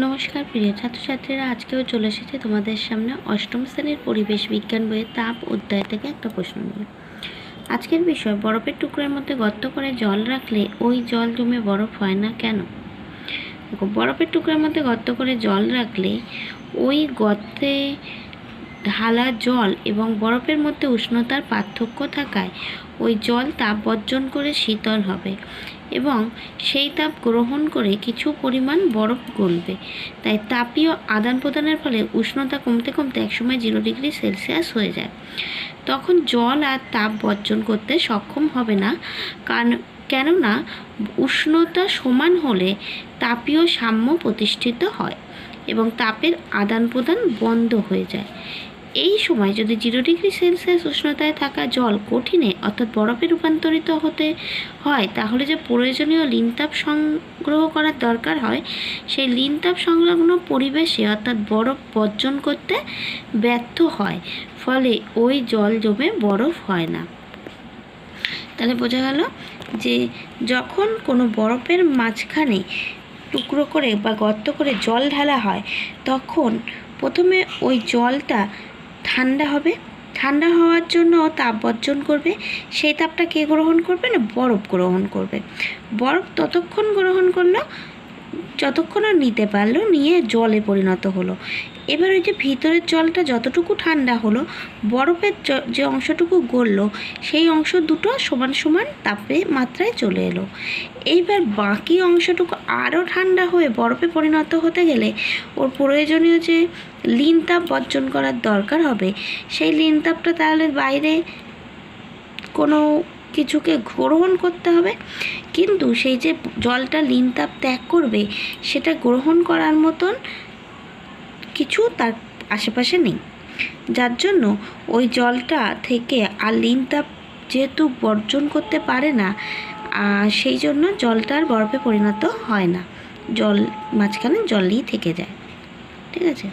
নমস্কার, প্রিয় ছাত্রছাত্রীরা, আজকেও চলে এসেছে তোমাদের সামনে অষ্টম শ্রেণির পরিবেশ বিজ্ঞান বইয়ের তাপ অধ্যায় থেকে একটা প্রশ্ন নিয়ে। আজকের বিষয়, বরফের টুকরোর মধ্যে গর্ত করে জল রাখলে ওই জল জমে বরফ হয় না কেন? দেখো, বরফের টুকরোর মধ্যে গর্ত করে জল রাখলে ওই গর্তে ঢালা জল এবং বরফের মধ্যে উষ্ণতার পার্থক্য থাকায় ওই জল তাপ বর্জন করে শীতল হবে এবং সেই তাপ গ্রহণ করে কিছু পরিমাণ বরফ গলবে। তাই তাপীয় আদান প্রদানের ফলে উষ্ণতা কমতে কমতে একসময় জিরো ডিগ্রি সেলসিয়াস হয়ে যায়। তখন জল আর তাপ বর্জন করতে সক্ষম হবে না কারণ কেননা উষ্ণতা সমান হলে তাপীয় সাম্য প্রতিষ্ঠিত হয় এবং তাপের আদান প্রদান বন্ধ হয়ে যায়। এই সময় যদি জিরো ডিগ্রি সেলসিয়াস উষ্ণতায় থাকা জল কঠিনে, অর্থাৎ বরফে রূপান্তরিত হতে হয়, তাহলে যে প্রয়োজনীয় লিনতাপ সংগ্রহ করার দরকার হয়, সেই লিনতাপ সংলগ্ন পরিবেশে, অর্থাৎ বরফ বর্জন করতে ব্যর্থ হয়, ফলে ওই জল জমে বরফ হয় না। তাহলে বোঝা গেল যে যখন কোনো বরফের মাঝখানে টুকরো করে বা গর্ত করে জল ঢালা হয়, তখন প্রথমে ওই জলটা ঠান্ডা হবে। ঠান্ডা হওয়ার জন্য তাপ বর্জন করবে। সেই তাপটা কে গ্রহণ করবে না? বরফ গ্রহণ করবে। বরফ ততক্ষণ গ্রহণ করল যতক্ষণ আর নিতে পারল, নিয়ে জলে পরিণত হলো। এবার ওই যে ভিতরের জলটা যতটুকু ঠান্ডা হলো, বরফের যে অংশটুকু গললো সেই অংশ দুটো সমান সমান তাপে মাত্রায় চলে এলো। এইবার বাকি অংশটুকু আরও ঠান্ডা হয়ে বরফে পরিণত হতে গেলে ওর প্রয়োজনীয় যে লিন তাপ বর্জন করার দরকার হবে, সেই লিন তাপটা তাহলে বাইরে কোনো কিছুকে গ্রহণ করতে হবে। কিন্তু সেই যে জলটা লিন তাপ ত্যাগ করবে, সেটা গ্রহণ করার মতন কিছু তার আশেপাশে নেই। যার জন্য ওই জলটা থেকে আর লিন তাপ যেহেতু বর্জন করতে পারে না সেই জন্য জলটার বরফে পরিণত হয় না। জল, মাঝখানে জলই থেকে যায়। ঠিক আছে?